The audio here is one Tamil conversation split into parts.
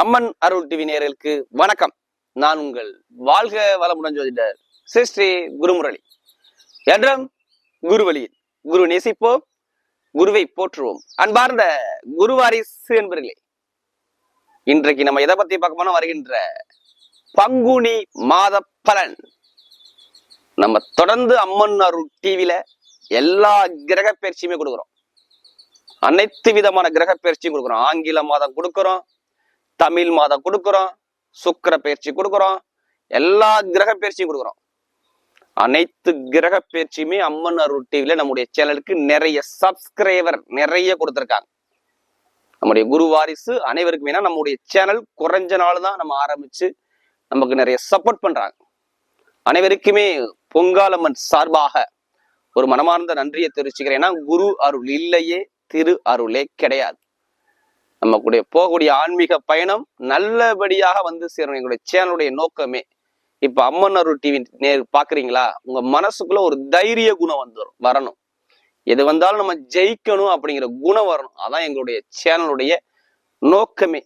அம்மன் அருள் டிவி நேரலுக்கு வணக்கம். நான் உங்கள் வாழ்க வளமுடன் ஜோதிடர் ஸ்ரீ ஸ்ரீ குருமுரளி. என்றும் குருவழியில் குரு நேசிப்போம் குருவை போற்றுவோம். அன்பார்ந்த குருவாரிசு என்பர்களே இன்றைக்கு நம்ம எதை பத்தி பார்க்க வருகின்ற பங்குனி மாத பலன். நம்ம தொடர்ந்து அம்மன் அருள் டிவியில எல்லா கிரக பயிற்சியுமே கொடுக்குறோம். அனைத்து விதமான கிரக பயிற்சியும் கொடுக்குறோம். ஆங்கில மாதம் கொடுக்குறோம் தமிழ் மாதம் கொடுக்குறோம் சுக்கர பயிற்சி கொடுக்குறோம் எல்லா கிரக பயிற்சியும் கொடுக்குறோம். அனைத்து கிரக பயிற்சியுமே அம்மன் அருள் டிவியில நம்முடைய சேனலுக்கு நிறைய சப்ஸ்கிரைபர் நிறைய கொடுத்துருக்காங்க. நம்முடைய குரு வாரிசு அனைவருக்கும் நம்முடைய சேனல் குறைஞ்ச நாள் தான் நம்ம ஆரம்பிச்சு நமக்கு நிறைய சப்போர்ட் பண்றாங்க. அனைவருக்குமே பொங்காலம்மன் சார்பாக ஒரு மனமார்ந்த நன்றியை தெரிவிச்சுக்கிறேன். ஏன்னா குரு அருள் இல்லையே திரு அருளே கிடையாது. நமக்குடைய போகக்கூடிய ஆன்மீக பயணம் நல்லபடியாக வந்து சேரணும். எங்களுடைய சேனலுடைய நோக்கமே. இப்ப அம்மன் அருள் டிவி நேர் பாக்குறீங்களா? உங்க மனசுக்குள்ள ஒரு தைரிய குணம் வந்துடும் வரணும். எது வந்தாலும் நம்ம ஜெயிக்கணும் அப்படிங்கிற குணம் வரணும். அதான் எங்களுடைய சேனலுடைய நோக்கமே.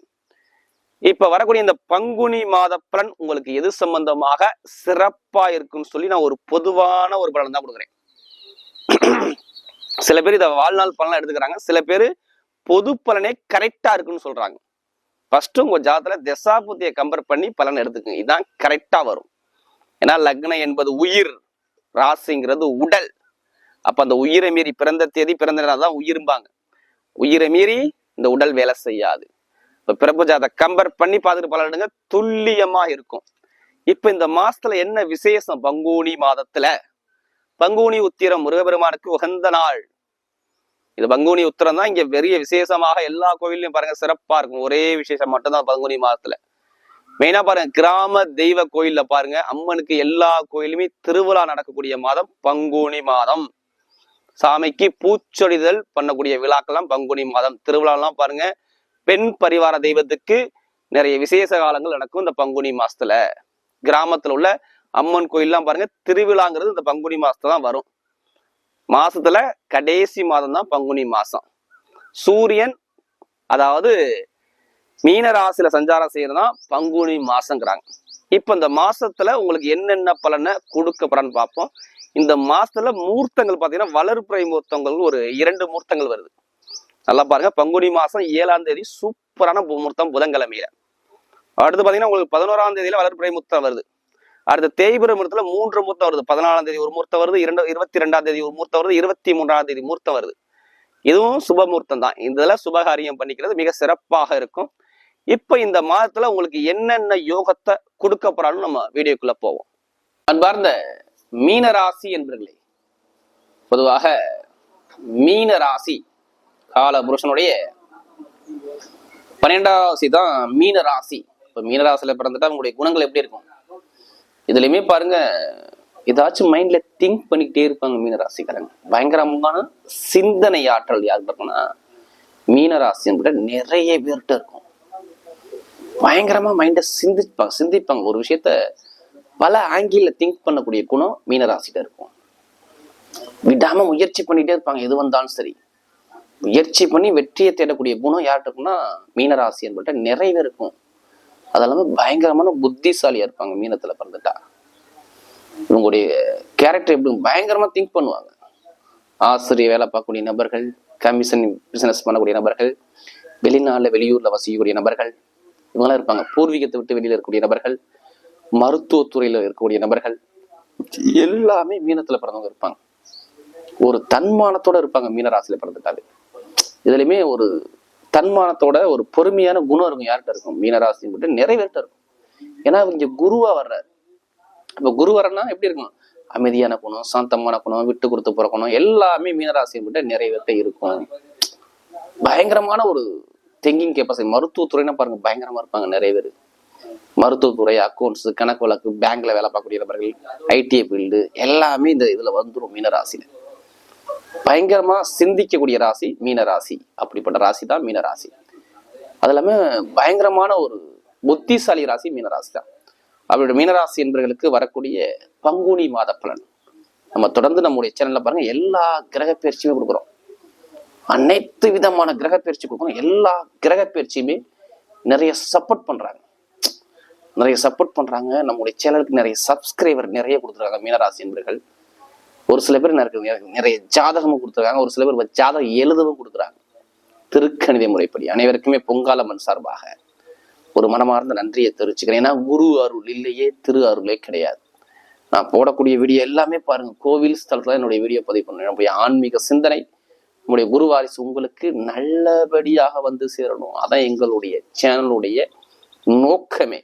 இப்ப வரக்கூடிய இந்த பங்குனி மாத பலன் உங்களுக்கு எது சம்பந்தமாக சிறப்பா இருக்குன்னு சொல்லி நான் ஒரு பொதுவான ஒரு பலன் தான் கொடுக்குறேன். சில பேர் இதை வாழ்நாள் பலனா எடுத்துக்கிறாங்க. சில பேர் பொது பலனே கரெக்டா இருக்குன்னு சொல்றாங்க. ஃபர்ஸ்ட் உங்க ஜாதத்துல தசாபுத்தியை கம்பேர் பண்ணி பலன் எடுத்துக்கங்க. இதுதான் கரெக்டா வரும். ஏன்னா லக்னம் என்பது உயிர் ராசிங்கிறது உடல். அப்ப அந்த உயிரை மீறி பிறந்த தேதி பிறந்த தான் உயிரும்பாங்க. உயிரை மீறி இந்த உடல் வேலை செய்யாது. இப்ப பிறப்பு ஜாத கம்பேர் பண்ணி பார்த்துட்டு பலன் எடுங்க. துல்லியமா இருக்கும். இப்ப இந்த மாசத்துல என்ன விசேஷம்? பங்குனி மாதத்துல. பங்குனி உத்திரம் முருகபெருமானுக்கு உகந்த நாள். இது பங்குனி உத்திரம் தான் இங்க பெரிய விசேஷமாக எல்லா கோவில்லையும் பாருங்க சிறப்பா இருக்கும். ஒரே விசேஷம் மட்டும்தான் பங்குனி மாதத்துல. மெயினா பாருங்க கிராம தெய்வ கோயில்ல பாருங்க அம்மனுக்கு எல்லா கோயிலுமே திருவிழா நடக்கக்கூடிய மாதம் பங்குனி மாதம். சாமிக்கு பூச்சொடிதல் பண்ணக்கூடிய விழாக்கள்லாம் பங்குனி மாதம். திருவிழாலாம் பாருங்க பெண் பரிவார தெய்வத்துக்கு நிறைய விசேஷ காலங்கள் நடக்கும் இந்த பங்குனி மாசத்துல கிராமத்துல உள்ள அம்மன் கோயில்லாம் பாருங்க திருவிழாங்கிறது இந்த பங்குனி மாசத்துல தான் வரும். மாசத்துல கடைசி மாதம் தான் பங்குனி மாசம். சூரியன் அதாவது மீன ராசியில சஞ்சாரம் செய்யறதுதான் பங்குனி மாசங்கிறாங்க. இப்ப இந்த மாசத்துல உங்களுக்கு என்னென்ன பலனை கொடுக்கப்படன்னு பார்ப்போம். இந்த மாசத்துல மூர்த்தங்கள் பாத்தீங்கன்னா வளர்ப்புறை மூர்த்தங்கள் ஒரு இரண்டு மூர்த்தங்கள் வருது. நல்லா பாருங்க பங்குனி மாசம் ஏழாம் தேதி சூப்பரான பு- மூர்த்தம் புதன்கிழமையில. அடுத்து பாத்தீங்கன்னா உங்களுக்கு பதினோராம் தேதியில வளர்ப்புறை மூர்த்தம் வருது. அடுத்த தேய்பிர மூர்த்தத்துல மூன்று மூர்த்தம் வருது. பதினாலாம் தேதி ஒரு மூர்த்தம் வருது இரண்டு இருபத்தி ரெண்டாம் தேதி ஒரு மூர்த்தம் வருது இருபத்தி மூன்றாம் தேதி மூர்த்தம் வருது. இதுவும் சுப தான். இதுல சுபகாரியம் பண்ணிக்கிறது மிக சிறப்பாக இருக்கும். இப்ப இந்த மாதத்துல உங்களுக்கு என்னென்ன யோகத்தை கொடுக்க போறாலும் நம்ம வீடியோக்குள்ள போவோம். அன்பார்ந்த மீன ராசி என்பர்களே பொதுவாக மீன ராசி கால புருஷனுடைய பன்னெண்டாவது ராசி தான் மீன ராசி இப்ப மீன ராசியில பிறந்துட்டா உங்களுடைய குணங்கள் எப்படி இருக்கும்? இதுலயுமே பாருங்க ஏதாச்சும் மைண்ட்ல திங்க் பண்ணிக்கிட்டே இருப்பாங்க மீன ராசிக்காரங்க பயங்கரமான சிந்தனை ஆற்றல் யாருக்கு இருக்கும்னா மீன ராசின்னு கூட நிறைய பேர்கிட்ட இருக்கும். பயங்கரமா மைண்ட சிந்திப்பாங்க சிந்திப்பாங்க. ஒரு விஷயத்த பல ஆங்கிள் திங்க் பண்ணக்கூடிய குணம் மீனராசிட்ட இருக்கும். விடாம முயற்சி பண்ணிட்டே இருப்பாங்க எது வந்தாலும் சரி. முயற்சி பண்ணி வெற்றியை தேடக்கூடிய குணம் யார்கிட்ட இருக்கும்னா மீனராசி என்பட்ட நிறைய இருக்கும். அதெல்லாமே பயங்கரமான புத்திசாலியா இருப்பாங்க மீனத்துல பிறந்துட்டா. இவங்களுடைய கேரக்டர் எப்படி பயங்கரமா திங்க் பண்ணுவாங்க. ஆசிரியர் வேலை பார்க்கக்கூடிய நபர்கள் கமிஷன் பிசினஸ் பண்ணக்கூடிய நபர்கள் வெளிநாட்டில் வெளியூர்ல வசிக்கக்கூடிய நபர்கள் இவங்களாம் இருப்பாங்க. பூர்வீகத்தை விட்டு வெளியில இருக்கக்கூடிய நபர்கள் மருத்துவத்துறையில இருக்கக்கூடிய நபர்கள் எல்லாமே மீனத்துல பிறந்தவங்க இருப்பாங்க. ஒரு தன்மானத்தோட இருப்பாங்க மீனராசியில பிறந்துட்டாலே. இதுலயுமே ஒரு தன்மானத்தோட ஒரு பொறுமையான குணம் இருக்கும் யார்கிட்ட இருக்கும்? மீனராசி மட்டும் நிறைய பேர்கிட்ட இருக்கும். ஏன்னா இங்க குருவா வர்றாரு. இப்ப குரு வரன்னா எப்படி இருக்கும்? அமைதியான குணம் சாந்தமான குணம் விட்டு கொடுத்து போற குணம் எல்லாமே மீனராசியை மட்டும் நிறைய பேர்கிட்ட இருக்கும். பயங்கரமான ஒரு திங்கிங் கெப்பாசிட்டி மருத்துவத்துறைனா பாருங்க பயங்கரமா இருப்பாங்க நிறைய பேர். மருத்துவத்துறை அக்கௌண்ட்ஸ் கணக்கு வழக்கு பேங்க்ல வேலை பார்க்கக்கூடிய நபர்கள் ஐடிஐ ஃபீல்டு எல்லாமே இந்த இதுல வந்துடும் மீனராசியில. பயங்கரமா சிந்திக்கக்கூடிய ராசி மீனராசி அப்படிப்பட்ட ராசி தான் மீனராசி அது இல்லாமல் பயங்கரமான ஒரு புத்திசாலி ராசி மீனராசி தான். அவருடைய மீனராசி என்பவர்களுக்கு வரக்கூடிய பங்குனி மாத பலன். நம்ம தொடர்ந்து நம்முடைய சேனல்ல பாருங்க எல்லா கிரக பயிற்சியுமே கொடுக்குறோம். அனைத்து விதமான கிரக பயிற்சி கொடுக்குறோம். எல்லா கிரக பயிற்சியுமே நிறைய சப்போர்ட் பண்றாங்க. நிறைய சப்போர்ட் பண்றாங்க. நம்முடைய சேனலுக்கு நிறைய சப்ஸ்கிரைபர் நிறைய கொடுத்துருக்காங்க மீனராசி என்பர்கள் ஒரு சில பேர் நிறைய நிறைய ஜாதகமும் கொடுத்துருக்காங்க ஒரு சில பேர் ஜாதகம் எழுதவும் கொடுக்குறாங்க. திருக்கணித முறைப்படி அனைவருக்குமே பொங்காலம்மன் சார்பாக ஒரு மனமார்ந்த நன்றியை தெரிவிச்சுக்கிறேன். ஏன்னா குரு அருள் இல்லையே திரு அருளே கிடையாது. நான் போடக்கூடிய வீடியோ எல்லாமே பாருங்க. கோவில் ஸ்தலத்துல என்னுடைய வீடியோ பதிவு பண்ணுவேன் நம்முடைய ஆன்மீக சிந்தனை நம்முடைய குரு வாரிசு உங்களுக்கு நல்லபடியாக வந்து சேரணும். அதான் எங்களுடைய சேனலுடைய நோக்கமே.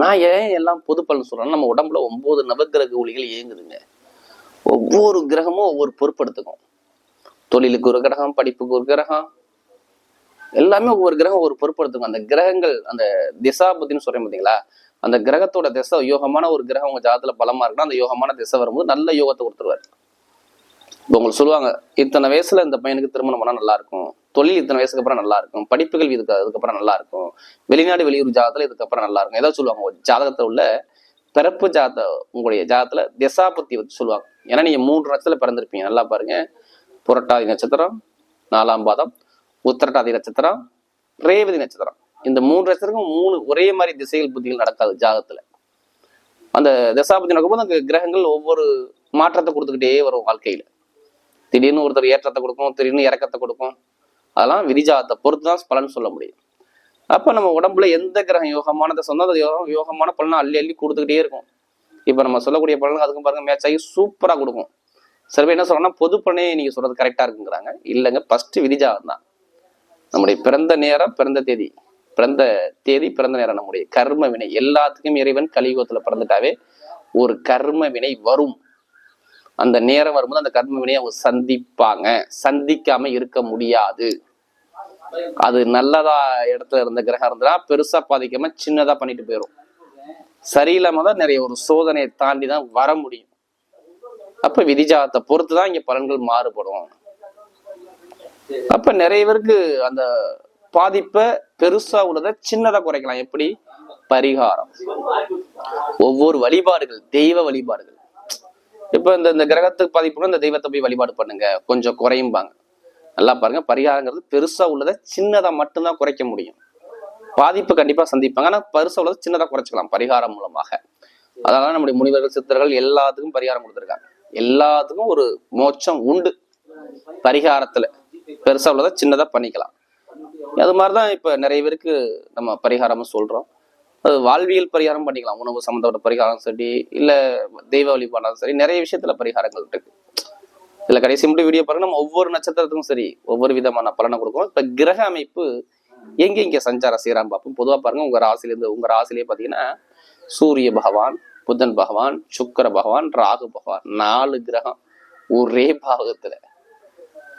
நான் ஏன் எல்லாம் பொது பலன் சொல்றேன்னா நம்ம உடம்புல ஒன்பது நவகிரக ஒளிகள் இயங்குதுங்க. ஒவ்வொரு கிரகமும் ஒவ்வொரு பொறுப்படுத்துக்கும் தொழிலுக்கு ஒரு கிரகம் படிப்புக்கு ஒரு கிரகம். எல்லாமே ஒவ்வொரு கிரகம் ஒரு பொறுப்படுத்துக்கும் அந்த கிரகங்கள் அந்த திசாபுத்தின்னு சொல்றேன் பார்த்தீங்களா அந்த கிரகத்தோட திசை யோகமான ஒரு கிரகம் உங்க ஜாதத்துல பலமா இருக்குன்னா அந்த யோகமான திசை வரும்போது நல்ல யோகத்தை கொடுத்துருவாரு. இப்போ உங்களுக்கு சொல்லுவாங்க இத்தனை வயசுல இந்த பையனுக்கு திருமணம் பண்ணா நல்லா இருக்கும் தொழில் இத்தனை வயசுக்கு அப்புறம் நல்லா இருக்கும் படிப்புகள் இதுக்கு அதுக்கப்புறம் நல்லா இருக்கும் வெளிநாடு வெளியூர் ஜாதகத்துல இதுக்கப்புறம் நல்லா இருக்கும் ஏதாவது சொல்லுவாங்க ஒரு ஜாதகத்துல உள்ள பிறப்பு ஜாத உங்களுடைய ஜாதத்துல திசாபுத்தி வச்சு சொல்லுவாங்க. ஏன்னா நீங்க மூன்று நட்சத்திரம் பிறந்திருப்பீங்க. நல்லா பாருங்க. புரட்டாதி நட்சத்திரம் நாலாம் பாதம் உத்திரட்டாதி நட்சத்திரம் ரேவதி நட்சத்திரம். இந்த மூன்று நட்சத்திரமும் மூணு ஒரே மாதிரி திசைகள் புத்திகள் நடக்காது ஜாதத்துல. அந்த தசாபதி நடக்கும்போது அந்த கிரகங்கள் ஒவ்வொரு மாற்றத்தை கொடுத்துக்கிட்டே வரும் வாழ்க்கையில. திடீர்னு ஒருத்தர் ஏற்றத்தை கொடுக்கும் திடீர்னு இறக்கத்தை கொடுக்கும். அதெல்லாம் விதிஜாதத்தை பொறுத்து தான் பலன் சொல்ல முடியும். அப்போ நம்ம உடம்புல எந்த கிரகம் யோகமானதை அந்த அது யோகம் யோகமான பலனை அள்ளி அள்ளி கொடுத்துக்கிட்டே இருக்கும். இப்போ நம்ம சொல்லக்கூடிய பலன் அதுக்கும் பாருங்க மேட்ச் ஆகி சூப்பராக கொடுக்கும். சில பேர் என்ன சொல்றோம்னா பொது பலனே நீங்க சொல்றது கரெக்டா இருக்குங்கிறாங்க. இல்லைங்க ஃபர்ஸ்ட் விதிஜாதம் தான். நம்முடைய பிறந்த நேரம் பிறந்த தேதி. பிறந்த தேதி பிறந்த நேரம் நம்முடைய கர்ம வினை. எல்லாத்துக்கும் இறைவன் கலியுகத்துல பிறந்துட்டாவே ஒரு கர்ம வினை வரும். அந்த நேரம் வரும்போது அந்த கர்ம வினையை அவங்க சந்திப்பாங்க. சந்திக்காம இருக்க முடியாது. அது நல்லதா இடத்துல இருந்த கிரகம் இருந்தா பெருசா பாதிக்காம சின்னதா பண்ணிட்டு போயிடும் சரியில்லாம தான் நிறைய ஒரு சோதனையை தாண்டி தான் வர முடியும். அப்ப விதிஜாதத்தை பொறுத்து தான் இங்க பலன்கள் மாறுபடும். அப்ப நிறைய பேருக்கு அந்த பாதிப்பை பெருசா உள்ளதை சின்னதா குறைக்கலாம். எப்படி? பரிகாரம். ஒவ்வொரு வழிபாடுகள் தெய்வ வழிபாடுகள். இப்ப இந்த இந்த கிரகத்துக்கு பாதிப்புனா இந்த தெய்வத்தை போய் வழிபாடு பண்ணுங்க. கொஞ்சம் குறையும்பாங்க. நல்லா பாருங்க பரிகாரங்கிறது பெருசா உள்ளதை சின்னதை மட்டும்தான் குறைக்க முடியும். பாதிப்பு கண்டிப்பா சந்திப்பாங்க. ஆனா பெருசா உள்ளதை சின்னதா குறைச்சிக்கலாம் பரிகாரம் மூலமாக. அதனால நம்முடைய முனிவர்கள் சித்தர்கள் எல்லாத்துக்கும் பரிகாரம் கொடுத்துருக்காங்க. எல்லாத்துக்கும் ஒரு மோட்சம் உண்டு. பரிகாரத்துல பெருசா உள்ளதை சின்னதா பண்ணிக்கலாம். அது மாதிரிதான் இப்ப நிறைய பேருக்கு நம்ம பரிகாரமும் சொல்றோம். அது வாழ்வியல் பரிகாரம் பண்ணிக்கலாம். உணவு சம்மந்தப்பட்ட பரிகாரம் சரி இல்ல தெய்வ வழிபாடாலும் சரி நிறைய விஷயத்துல பரிகாரங்கள் இருக்கு. இதுல கடைசி மட்டும் வீடியோ பாருங்க நம்ம ஒவ்வொரு நட்சத்திரத்துக்கும் சரி ஒவ்வொரு விதமான பலனை கொடுக்கும் இப்ப கிரக அமைப்பு எங்க இங்க சஞ்சாரம் செய்யறான்னு பார்ப்போம் பொதுவா பாருங்க உங்க ராசில இருந்து உங்க ராசிலேயே பாத்தீங்கன்னா சூரிய பகவான் புதன் பகவான் சுக்கர பகவான் ராகு பகவான் நாலு கிரகம் ஒரே பாவகத்துல.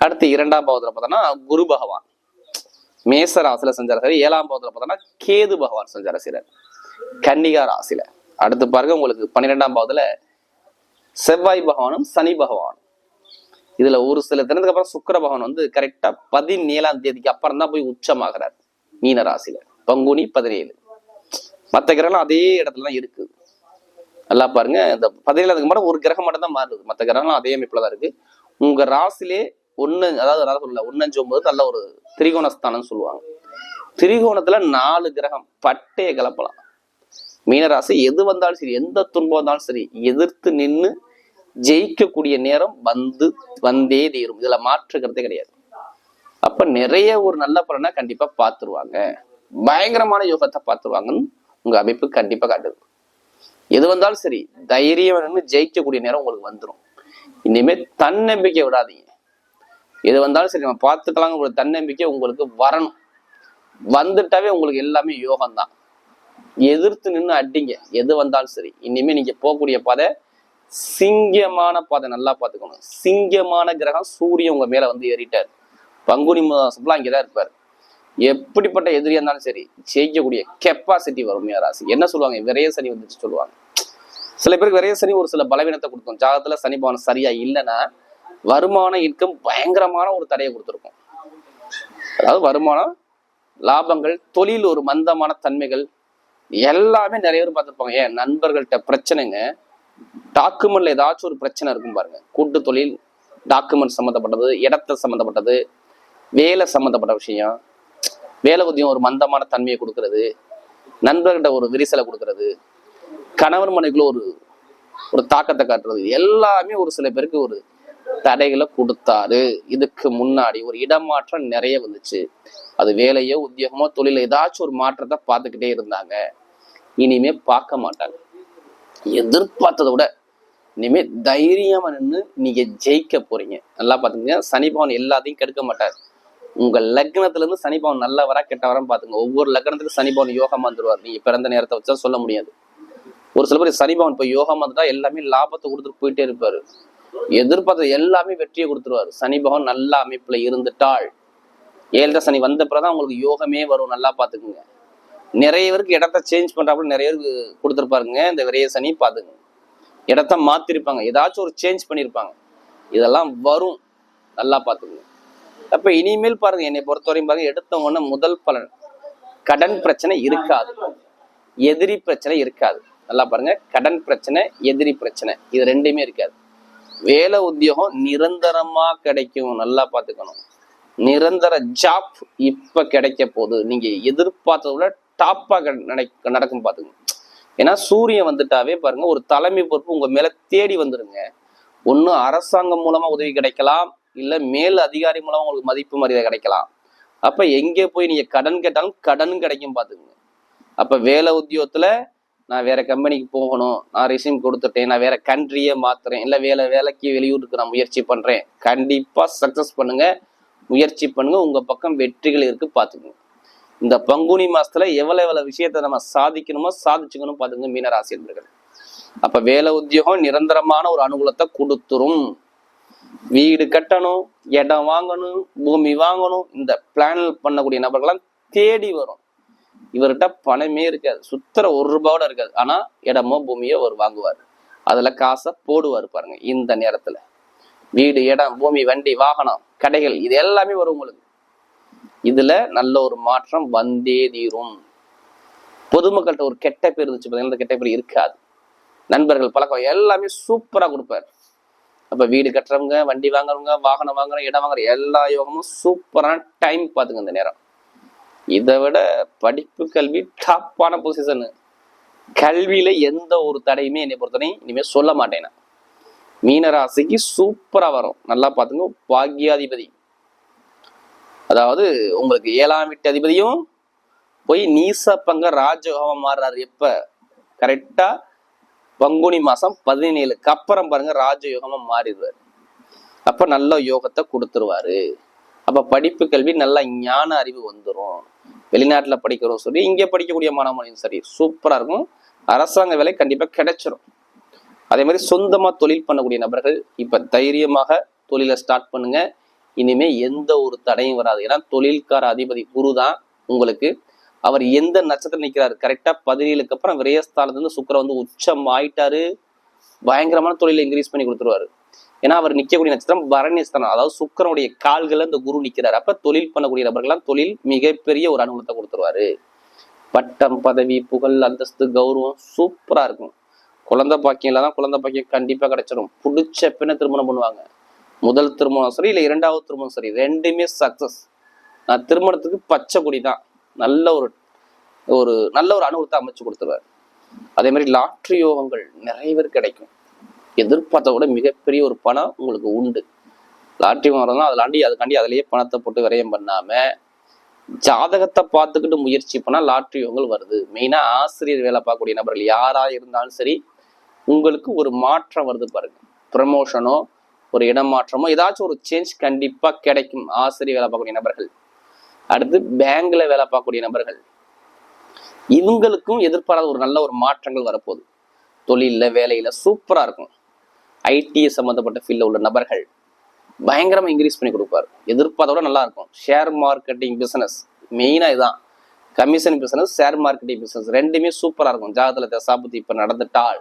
அடுத்து இரண்டாம் பாவத்துல பார்த்தோம்னா குரு பகவான். மேச ராசியில சஞ்சார சரி ஏழாம் பாவத்துல பார்த்தோம்னா கேது பகவான் சஞ்சார செய்யறார் கன்னிகா ராசியில. அடுத்து பாருங்க உங்களுக்கு பன்னிரெண்டாம் பாவத்துல செவ்வாய் பகவானும் சனி பகவானும். இதுல ஒரு சில தினத்துக்கு அப்புறம் சுக்கர பகவான் வந்து கரெக்டா பதினேழாம் தேதிக்கு அப்புறம் தான் போய் உச்சமாகிறார். மீன ராசியில. பங்குனி பதினேழு. மற்ற கிரகம் அதே இடத்துல தான் இருக்கு. நல்லா பாருங்க இந்த பதினேழாவதுக்கு மட்டும் ஒரு கிரகம் மட்டும் தான் மாறுது. மற்ற கிரகம்லாம் அதே அமைப்புல தான் இருக்கு. உங்க ராசிலே ஒன்னு அதாவது அதாவது சொல்லல ஒன்னஞ்சு ஒன்பது நல்ல ஒரு திரிகோணஸ்தானம் சொல்லுவாங்க. திரிகோணத்துல நாலு கிரகம் பட்டையை கலப்பலாம். மீனராசி எது வந்தாலும் சரி எந்த துன்பம் வந்தாலும் சரி எதிர்த்து நின்று ஜெயிக்கக்கூடிய நேரம் வந்து வந்தே தீரும். இதுல மாற்றுக்கிறதே கிடையாது. அப்ப நிறைய ஒரு நல்ல பலனை கண்டிப்பா பார்த்துருவாங்க. பயங்கரமான யோகத்தை பார்த்துருவாங்கன்னு உங்க அமைப்பு கண்டிப்பா காட்டுது. எது வந்தாலும் சரி தைரியம் ஜெயிக்கக்கூடிய நேரம் உங்களுக்கு வந்துடும் இனிமே தன்னம்பிக்கை விடாதீங்க. எது வந்தாலும் சரி நம்ம பார்த்துக்கலாங்க ஒரு தன்னம்பிக்கை உங்களுக்கு வரணும். வந்துட்டாவே உங்களுக்கு எல்லாமே யோகம் தான் எதிர்த்து நின்று அடிங்க. எது வந்தாலும் சரி இனிமே நீங்க போகக்கூடிய பாதை சிங்கமான பாதை நல்லா பார்த்துக்கணும். சிங்கமான கிரகம் சூரியன் உங்க மேல வந்து ஏறிட்டார். பங்குனி மாசம்லாம் அங்கேதான் இருப்பார். எப்படிப்பட்ட எதிரியா இருந்தாலும் சரி ஜெயிக்கக்கூடிய கெப்பாசிட்டி வரும் ராசி. என்ன சொல்லுவாங்க? விரைய சனி வந்துச்சு சொல்லுவாங்க. சில பேருக்கு விரைய சனி ஒரு சில பலவீனத்தை கொடுக்கும். ஜாதகத்துல சனி பவனம் சரியா இல்லைன்னா வருமான இன்கம் பயங்கரமான ஒரு தடையை கொடுத்துருக்கும். அதாவது வருமானம் லாபங்கள் தொழில் ஒரு மந்தமான தன்மைகள் எல்லாமே நிறைய பேர் பார்த்துருப்பாங்க. ஏன்? நண்பர்கள்ட்ட பிரச்சனைங்க டாக்குமெண்ட்ல ஏதாச்சும் ஒரு பிரச்சனை இருக்கும் பாருங்க. கூட்டு தொழில் டாக்குமெண்ட் சம்மந்தப்பட்டது இடத்த சம்மந்தப்பட்டது வேலை சம்மந்தப்பட்ட விஷயம் வேலை உதயம் ஒரு மந்தமான தன்மையை கொடுக்கறது நண்பர்கிட்ட ஒரு விரிசலை கொடுக்கறது கணவன் மனைவிக்குள்ள ஒரு ஒரு தாக்கத்தை காட்டுறது எல்லாமே ஒரு சில பேருக்கு ஒரு தடைகளை கொடுத்தாரு. இதுக்கு முன்னாடி ஒரு இடமாற்றம் நிறைய வந்துச்சு. அது வேலையோ உத்தியோகமோ தொழில ஏதாச்சும் ஒரு மாற்றத்தை பார்த்துக்கிட்டே இருந்தாங்க. இனிமே பார்க்க மாட்டாங்க. எதிர்பார்த்ததை விட இனிமேல் தைரியமாக நின்று நீங்க ஜெயிக்க போறீங்க. நல்லா பாத்துங்க சனிபவன் எல்லாத்தையும் கெடுக்க மாட்டார். உங்க லக்னத்துல சனிபவன் சனி பவன் கெட்ட வரா பாத்துங்க. ஒவ்வொரு லக்னத்துக்கு சனி பவன் யோகமா வந்துருவார். நீங்க பிறந்த நேரத்தை வச்சா சொல்ல முடியாது. ஒரு சில பேர் சனிபவன் இப்போ இப்ப யோகமா வந்துட்டா எல்லாமே லாபத்தை கொடுத்துட்டு போயிட்டே இருப்பாரு. எதிர்பார்த்த எல்லாமே வெற்றியை கொடுத்துருவாரு. சனிபவன் நல்ல அமைப்புல இருந்துட்டாள் ஏழரை சனி வந்த பிறகுதான் உங்களுக்கு யோகமே வரும். நல்லா பார்த்துக்குங்க நிறைய பேருக்கு இடத்த சேஞ்ச் பண்றாப்புல நிறைய பேருக்கு கொடுத்துருப்பாருங்க. இந்த விரைய சனி பாத்துங்க இடத்த மாத்திருப்பாங்க. ஏதாச்சும் ஒரு சேஞ்ச் பண்ணியிருப்பாங்க இதெல்லாம் வரும். நல்லா பார்த்துக்கணும் அப்போ இனிமேல் பாருங்க என்னை பொறுத்தவரையும் பாருங்க எடுத்த உடனே முதல் பலன் கடன் பிரச்சனை இருக்காது. எதிரி பிரச்சனை இருக்காது. நல்லா பாருங்க கடன் பிரச்சனை எதிரி பிரச்சனை இது ரெண்டுமே இருக்காது. வேலை உத்தியோகம் நிரந்தரமா கிடைக்கும். நல்லா பார்த்துக்கணும். நிரந்தர ஜாப் இப்ப கிடைக்க போகுது. நீங்க எதிர்பார்த்ததை விட டாப்பா நடக்கும் பார்த்துக்கணும் ஏன்னா சூரியன் வந்துட்டாவே பாருங்க ஒரு தலைமை பொறுப்பு உங்க மேல தேடி வந்துருங்க. ஒன்று அரசாங்கம் மூலமா உதவி கிடைக்கலாம் இல்ல மேல் அதிகாரி மூலமா உங்களுக்கு மதிப்பு மரியாதை கிடைக்கலாம். அப்ப எங்கே போய் நீங்க கடன் கேட்டாலும் கடன் கிடைக்கும் பாத்துங்க அப்ப வேலை உத்தியோகத்துல நான் வேற கம்பெனிக்கு போகணும் நான் ரெசியூம் கொடுத்துட்டேன் நான் வேற கண்ட்ரியே மாத்துறேன் இல்லை வேலை வேலைக்கு வெளியூருக்கு நான் முயற்சி பண்றேன். கண்டிப்பா சக்சஸ் பண்ணுங்க முயற்சி பண்ணுங்க உங்க பக்கம் வெற்றிகள் இருக்கு பாத்துக்கோங்க. இந்த பங்குனி மாசத்துல எவ்வளவு எவ்வளவு விஷயத்த நம்ம சாதிக்கணுமோ சாதிச்சுக்கணும் பாத்துங்க மீனராசி என்பர்கள். அப்ப வேலை உத்தியோகம் நிரந்தரமான ஒரு அனுகூலத்தை கொடுத்துரும். வீடு கட்டணும் இடம் வாங்கணும் பூமி வாங்கணும் இந்த பிளான் பண்ணக்கூடிய நபர்கள்லாம் தேடி வரும். இவர்கிட்ட பணமே இருக்காது. சுத்தர ஒரு ரூபாவோட இருக்காது. ஆனா இடமோ பூமியோ அவர் வாங்குவார். அதுல காசை போடுவார் பாருங்க இந்த நேரத்துல. வீடு இடம் பூமி வண்டி வாகனம் கடைகள் இது எல்லாமே வரும் உங்களுக்கு. இதுல நல்ல ஒரு மாற்றம் வந்தே தீரும். பொதுமக்கள்கிட்ட ஒரு கெட்ட பேர் இருந்துச்சு பார்த்தீங்கன்னா கெட்ட பேர் இருக்காது. நண்பர்கள் பழக்கம் எல்லாமே சூப்பராக கொடுப்பாரு. அப்போ வீடு கட்டுறவங்க வண்டி வாங்குறவங்க வாகனம் வாங்குற இடம் வாங்குற எல்லா யோகமும் சூப்பரான டைம் பார்த்துங்க இந்த நேரம். இதை விட படிப்பு கல்வி டாப்பான பொசிஷனு கல்வியில எந்த ஒரு தடையுமே என்னை பொறுத்தவரை இனிமேல் சொல்ல மாட்டேன் மீனராசிக்கு சூப்பராக வரும். நல்லா பார்த்துங்க. பாக்யாதிபதி. அதாவது உங்களுக்கு ஏழாம் வீட்டு அதிபதியும் போய் நீசப்பங்க ராஜயோகமா மாறுறாரு. எப்ப? கரெக்டா பங்குனி மாசம் பதினேழுக்கு அப்புறம் பாருங்க ராஜயோகமா மாறிடுவாரு. அப்ப நல்ல யோகத்தை கொடுத்துருவாரு. அப்ப படிப்பு கல்வி நல்ல ஞான அறிவு வந்துடும் வெளிநாட்டுல படிக்கிறோம் சரி இங்கே படிக்கக்கூடிய மாணவனையும் சரி சூப்பரா இருக்கும். அரசாங்க வேலை கண்டிப்பா கிடைச்சிரும். அதே மாதிரி சொந்தமா தொழில் பண்ணக்கூடிய நபர்கள் இப்ப தைரியமாக தொழிலை ஸ்டார்ட் பண்ணுங்க. இனிமே எந்த ஒரு தடையும் வராது. ஏன்னா தொழில்கார அதிபதி குரு தான் உங்களுக்கு. அவர் எந்த நட்சத்திரம் நிற்கிறாரு கரெக்டா பதினேழுக்கு அப்புறம் விரயஸ்தானத்துல இருந்து சுக்கிரன் வந்து உச்சம் ஆயிட்டாரு. பயங்கரமான தொழிலை இன்க்ரீஸ் பண்ணி கொடுத்துருவாரு. ஏன்னா அவர் நிக்கக்கூடிய நட்சத்திரம் பரணிஸ்தானம். அதாவது சுக்கரனுடைய கால்களை இந்த குரு நிக்கிறாரு. அப்ப தொழில் பண்ணக்கூடிய நபர்கள்லாம் தொழில் மிகப்பெரிய ஒரு அனுகூலத்தை கொடுத்துருவாரு. பட்டம் பதவி புகழ் அந்தஸ்து கௌரவம் சூப்பரா இருக்கும். குழந்தை பாக்கியம் இல்லாதான் குழந்தை பாக்கியம் கண்டிப்பா கிடைச்சிடும் பிடிச்ச பெண்ணை திருமணம் பண்ணுவாங்க. முதல் திருமணம் சரி இல்லை இரண்டாவது திருமணம் சரி ரெண்டுமே சக்சஸ் நான் திருமணத்துக்கு பச்சை கொடி தான். நல்ல ஒரு ஒரு நல்ல ஒரு அனுபவத்தை அமைச்சு கொடுத்துருவேன் அதே மாதிரி லாட்ரி யோகங்கள் நிறைய பேர் கிடைக்கும். எதிர்பார்த்த விட மிகப்பெரிய ஒரு பணம் உங்களுக்கு உண்டு. லாட்ரி வரலாம் அதிலாண்டி அதுக்காண்டி அதுலேயே பணத்தை போட்டு விரயம் பண்ணாமல் ஜாதகத்தை பார்த்துக்கிட்டு முயற்சி பண்ணால் லாட்ரி யோகங்கள் வருது. மெயினாக ஆசிரியர் வேலை பார்க்கக்கூடிய நபர்கள் யாராக இருந்தாலும் சரி உங்களுக்கு ஒரு மாற்றம் வருது பாருங்க. ப்ரமோஷனோ ஒரு இடம் மாற்றமோ ஏதாச்சும் ஒரு சேஞ்ச் கண்டிப்பாக கிடைக்கும். ஆசிரியர் வேலை பார்க்கக்கூடிய நபர்கள். அடுத்து பேங்க்ல வேலை பார்க்கக்கூடிய நபர்கள். இவங்களுக்கும் எதிர்பாராத ஒரு நல்ல ஒரு மாற்றங்கள் வரப்போகுது. தொழிலில் வேலையில் சூப்பராக இருக்கும். ஐடி சம்மந்தப்பட்ட ஃபீல்டில் உள்ள நபர்கள் பயங்கரமாக இன்க்ரீஸ் பண்ணி கொடுப்பாரு. எதிர்பார்த்தோட நல்லா இருக்கும். ஷேர் மார்க்கெட்டிங் பிஸ்னஸ் மெயினாக இதுதான் commission business share marketing business ரெண்டுமே சூப்பராக இருக்கும். ஜாதகத்தில் தசாபுத்தி இப்போ நடந்துட்டால்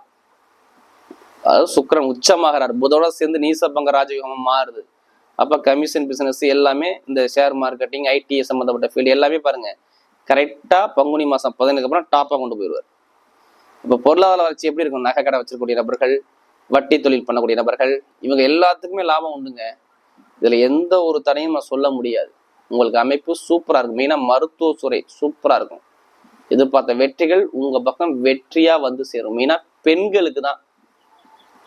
அதாவது சுக்கரன் உச்சமாகிறார். புதோட சேர்ந்து நீசபங்க ராஜயோகமா மாறுது. அப்போ கமிஷன் பிஸ்னஸ் எல்லாமே இந்த ஷேர் மார்க்கெட்டிங் ஐடி சம்மந்தப்பட்ட ஃபீல்டு எல்லாமே பாருங்க. கரெக்டாக பங்குனி மாதம் பதினதுக்கு அப்புறம் டாப்பாக கொண்டு போயிடுவார். இப்போ பொருளாதார வளர்ச்சி எப்படி இருக்கும்? நகை கடை வச்சிருக்கக்கூடிய நபர்கள் வட்டி தொழில் பண்ணக்கூடிய நபர்கள் இவங்க எல்லாத்துக்குமே லாபம் உண்டுங்க. இதில் எந்த ஒரு தடையும் நான் சொல்ல முடியாது. உங்களுக்கு அமைப்பு சூப்பராக இருக்கும். மெயினா மருத்துவ துறை சூப்பராக இருக்கும். எதிர்பார்த்த வெற்றிகள் உங்கள் பக்கம் வெற்றியாக வந்து சேரும். மெயினாக பெண்களுக்கு தான்.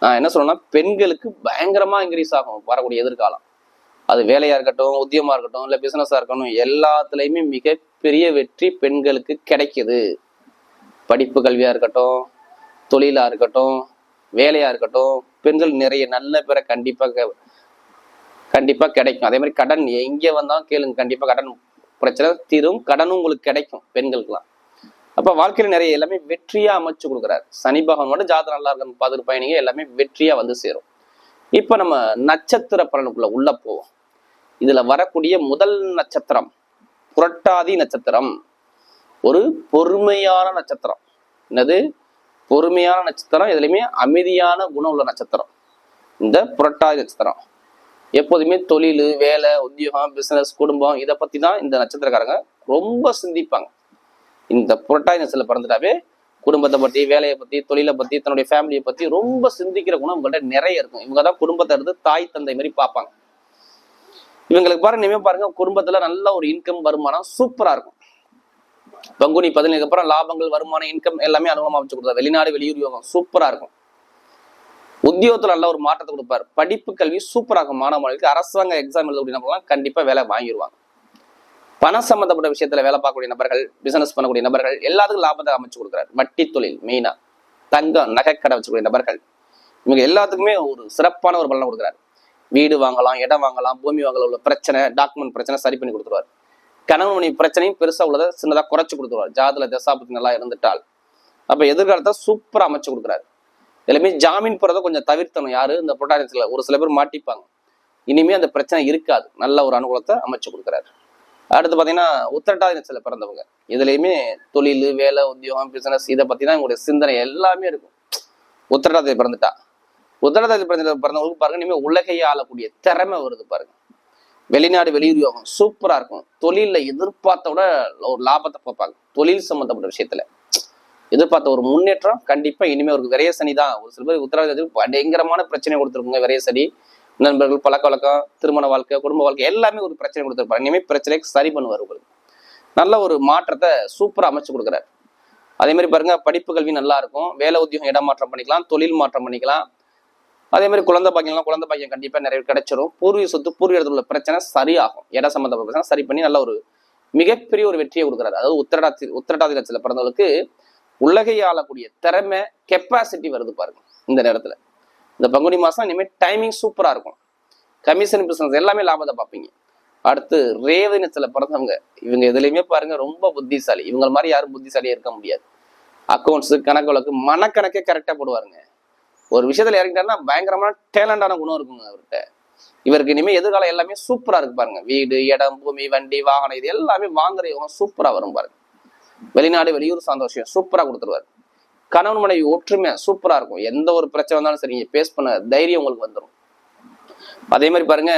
நான் என்ன சொல்லணும்னா பெண்களுக்கு பயங்கரமா இன்க்ரீஸ் ஆகும் வரக்கூடிய எதிர்காலம். அது வேலையா இருக்கட்டும் உத்தியமா இருக்கட்டும் இல்லை பிசினஸா இருக்கட்டும் எல்லாத்துலேயுமே மிகப்பெரிய வெற்றி பெண்களுக்கு கிடைக்குது. படிப்பு கல்வியா இருக்கட்டும் தொழிலா இருக்கட்டும் வேலையா இருக்கட்டும் பெண்கள் நிறைய நல்ல பேரை கண்டிப்பாக கண்டிப்பாக கண்டிப்பா கிடைக்கும். அதே மாதிரி கடன் எங்கே வந்தாலும் கேளுங்க கண்டிப்பா கடன் பிரச்சனை தீரும் கடனும் உங்களுக்கு கிடைக்கும் பெண்களுக்குலாம் அப்ப வாழ்க்கையில் நிறைய எல்லாமே வெற்றியா அமைச்சு கொடுக்குறாரு. சனி பகவான் மட்டும் ஜாதகம் நல்லா இருக்கணும் பார்த்துட்டு பயணிங்க எல்லாமே வெற்றியா வந்து சேரும். இப்ப நம்ம நட்சத்திர பலனுக்குள்ள உள்ள போவோம். இதுல வரக்கூடிய முதல் நட்சத்திரம் புரட்டாதி நட்சத்திரம். ஒரு பொறுமையான நட்சத்திரம். என்னது? பொறுமையான நட்சத்திரம். இதுலயுமே அமைதியான குணம் உள்ள நட்சத்திரம். இந்த புரட்டாதி நட்சத்திரம். எப்போதுமே தொழில் வேலை உத்தியோகம் பிசினஸ் குடும்பம் இதை பற்றி தான் இந்த நட்சத்திரக்காரங்க ரொம்ப சிந்திப்பாங்க. இந்த புரட்டாதி பிறந்துட்டாவே குடும்பத்தை பற்றி வேலையை பற்றி தொழிலை பற்றி தன்னுடைய ஃபேமிலியை பற்றி ரொம்ப சிந்திக்கிற குணம் இவங்கள்ட்ட நிறைய இருக்கும். இவங்க தான் குடும்பத்தை எடுத்து தாய் தந்தை மாதிரி பார்ப்பாங்க. இவங்களுக்கு பாருங்க இனிமே பாருங்க குடும்பத்துல நல்ல ஒரு இன்கம் வருமானம் சூப்பரா இருக்கும். பங்குனி பதினேழுக்கு அப்புறம் லாபங்கள் வருமானம் இன்கம் எல்லாமே அனுகூலமா வச்சு கொடுத்தா வெளிநாடு வெளியூர் யோகம் சூப்பரா இருக்கும். உத்தியோகத்துல நல்ல ஒரு மாற்றத்தை கொடுப்பாரு. படிப்பு கல்வி சூப்பராக இருக்கும். மாணவ அரசாங்க எக்ஸாம் எழுத நபர்கள்லாம் கண்டிப்பா வேலை வாங்கிடுவாங்க பணம் சம்பந்தப்பட்ட விஷயத்துல வேலை பார்க்கக்கூடிய நபர்கள் பிசினஸ் பண்ணக்கூடிய நபர்கள் எல்லாத்துக்கும் லாபத்தை அமைச்சு கொடுக்குறாரு. வட்டி தொழில் மெயினா தங்கம் நகைக்கடை வச்சுக்கூடிய நபர்கள். இவங்க எல்லாத்துக்குமே ஒரு சிறப்பான ஒரு பலனை கொடுக்குறாரு. வீடு வாங்கலாம் இடம் வாங்கலாம் பூமி வாங்கல உள்ள பிரச்சனை டாக்குமெண்ட் பிரச்சனை சரி பண்ணி கொடுத்துருவாரு. கணவன் மணி பிரச்சனையும் பெருசா உள்ளதை சின்னதா குறைச்சு கொடுத்துருவார். ஜாதல தசாபத்தி நல்லா இருந்துட்டால். அப்ப எதிர்காலத்தை சூப்பரா அமைச்சு கொடுக்குறாரு. எல்லாமே ஜாமீன் போறதை கொஞ்சம் தவிர்த்தணும். யாரு? இந்த புரட்டாசியத்துல ஒரு சில பேர் மாட்டிப்பாங்க. இனிமே அந்த பிரச்சனை இருக்காது. நல்ல ஒரு அனுகூலத்தை அமைச்சு கொடுக்குறாரு. அடுத்து பாத்தீங்கன்னா உத்திரட்டாதி நட்சத்திரத்துல பிறந்தவங்க. இதுலயுமே தொழில் வேலை உத்தியோகம் பிசினஸ் இதை பத்தி தான் உங்களுடைய சிந்தனை எல்லாமே இருக்கும். உத்திரட்டாதி பிறந்துட்டா. உத்திரட்டாதி பிறந்த பிறந்தவங்களுக்கு பாருங்க இனிமே உலகையே ஆளக்கூடிய திறமை வருது பாருங்க. வெளிநாடு வெளியூர் யோகம் சூப்பரா இருக்கும். தொழிலில் எதிர்பார்த்த விட ஒரு லாபத்தை பார்ப்பாங்க. தொழில் சம்பந்தப்பட்ட விஷயத்துல. எதிர்பார்த்த ஒரு முன்னேற்றம் கண்டிப்பா இனிமே ஒரு விரைய சனி தான். ஒரு சில பேர் உத்தரவாதத்துக்கு பயங்கரமான பிரச்சனை கொடுத்துருக்குங்க விரைய சனி. நண்பர்கள் பழக்க வழக்கம் திருமண வாழ்க்கை குடும்ப வாழ்க்கை எல்லாமே ஒரு பிரச்சனை கொடுத்துருப்பாரு. இனிமேல் பிரச்சனைக்கு சரி பண்ணுவார் உங்களுக்கு. நல்ல ஒரு மாற்றத்தை சூப்பராக அமைச்சு கொடுக்குறாரு. அதே மாதிரி பாருங்க படிப்பு கல்வி நல்லா இருக்கும். வேலை உத்தியோகம் இடம் மாற்றம் பண்ணிக்கலாம் தொழில் மாற்றம் பண்ணிக்கலாம். அதே மாதிரி குழந்தை பாக்கியம்லாம் குழந்தை பாக்கியம் கண்டிப்பாக நிறைய கிடைச்சிரும். பூர்வீக சொத்து பூர்வீக இடத்துல உள்ள பிரச்சனை சரியாகும். இட சம்மந்தப்பட்ட பிரச்சனை சரி பண்ணி நல்ல ஒரு மிகப்பெரிய ஒரு வெற்றியை கொடுக்குறாரு. அதாவது உத்திரடாதி உத்திரட்டாதி லட்சத்தில் பிறந்தவங்களுக்கு உலகை ஆளக்கூடிய திறமை கெப்பாசிட்டி வருது பாருங்க இந்த நேரத்தில். இந்த பங்குனி மாதம் இனிமேல் டைமிங் சூப்பராக இருக்கும். கமிஷன் பிசினஸ் எல்லாமே லாபத்தை பார்ப்பீங்க. அடுத்து ரேவதினத்தில் பிறந்தவங்க இவங்க எதுலையுமே பாருங்க ரொம்ப புத்திசாலி. இவங்க மாதிரி யாரும் புத்திசாலியாக இருக்க முடியாது. அக்கௌண்ட்ஸு கணக்கு வழக்கு மனக்கணக்கே கரெக்டாக போடுவாருங்க. ஒரு விஷயத்தில் இறங்கிட்டாருன்னா பயங்கரமான டேலண்டான குணம் இருக்குங்க அவர்கிட்ட. இவருக்கு இனிமேல் எதிர்காலம் எல்லாமே சூப்பராக இருக்கு பாருங்க. வீடு இடம் பூமி வண்டி வாகனம் இது எல்லாமே வாங்குற இவங்க சூப்பராக வரும் பாருங்க. வெளிநாடு வெளியூர் சார்ந்த விஷயம் கொடுத்துருவாரு. கணவன் மனைவி ஒற்றுமையா சூப்பரா இருக்கும். எந்த ஒரு பிரச்சனை வந்தாலும் சரி பேஸ் பண்ண தைரியம் உங்களுக்கு வந்துடும் அதே மாதிரி பாருங்க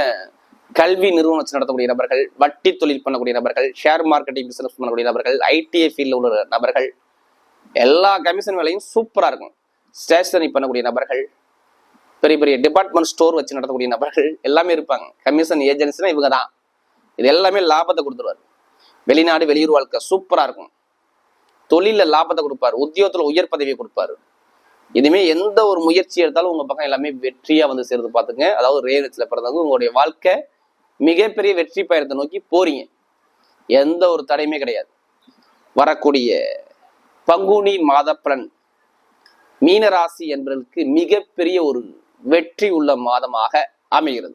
கல்வி நிறுவனம் வச்சு நடத்தக்கூடிய நபர்கள் வட்டி தொழில் பண்ணக்கூடிய நபர்கள் ஷேர் மார்க்கெட்டிங் பிசினஸ் பண்ணக்கூடிய நபர்கள் ஐடிஐ ஃபீல்டில் உள்ள நபர்கள் எல்லா கமிஷன் வேலையும் சூப்பரா இருக்கும். ஸ்டேஷனரி பண்ணக்கூடிய நபர்கள் பெரிய பெரிய டிபார்ட்மெண்ட் ஸ்டோர் வச்சு நடத்தக்கூடிய நபர்கள் எல்லாமே இருப்பாங்க. கமிஷன் ஏஜென்சினா இவங்க தான். இது எல்லாமே லாபத்தை கொடுத்துருவாரு. வெளிநாடு வெளியூர் வாழ்க்கை சூப்பரா இருக்கும். தொழில லாபத்தை கொடுப்பாரு. உத்தியோகத்துல உயர் பதவியை கொடுப்பாரு. இனிமே எந்த ஒரு முயற்சி எடுத்தாலும் உங்க பக்கம் எல்லாமே வெற்றியா வந்து சேர்ந்து பாத்துங்க. அதாவது ரேவத்துல பிறந்தவங்க உங்களுடைய வாழ்க்கை மிகப்பெரிய வெற்றி பயணத்தை நோக்கி போறீங்க. எந்த ஒரு தடையுமே கிடையாது. வரக்கூடிய பங்குனி மாதப்பலன் மீனராசி என்பவர்களுக்கு மிகப்பெரிய ஒரு வெற்றி உள்ள மாதமாக அமைகிறது.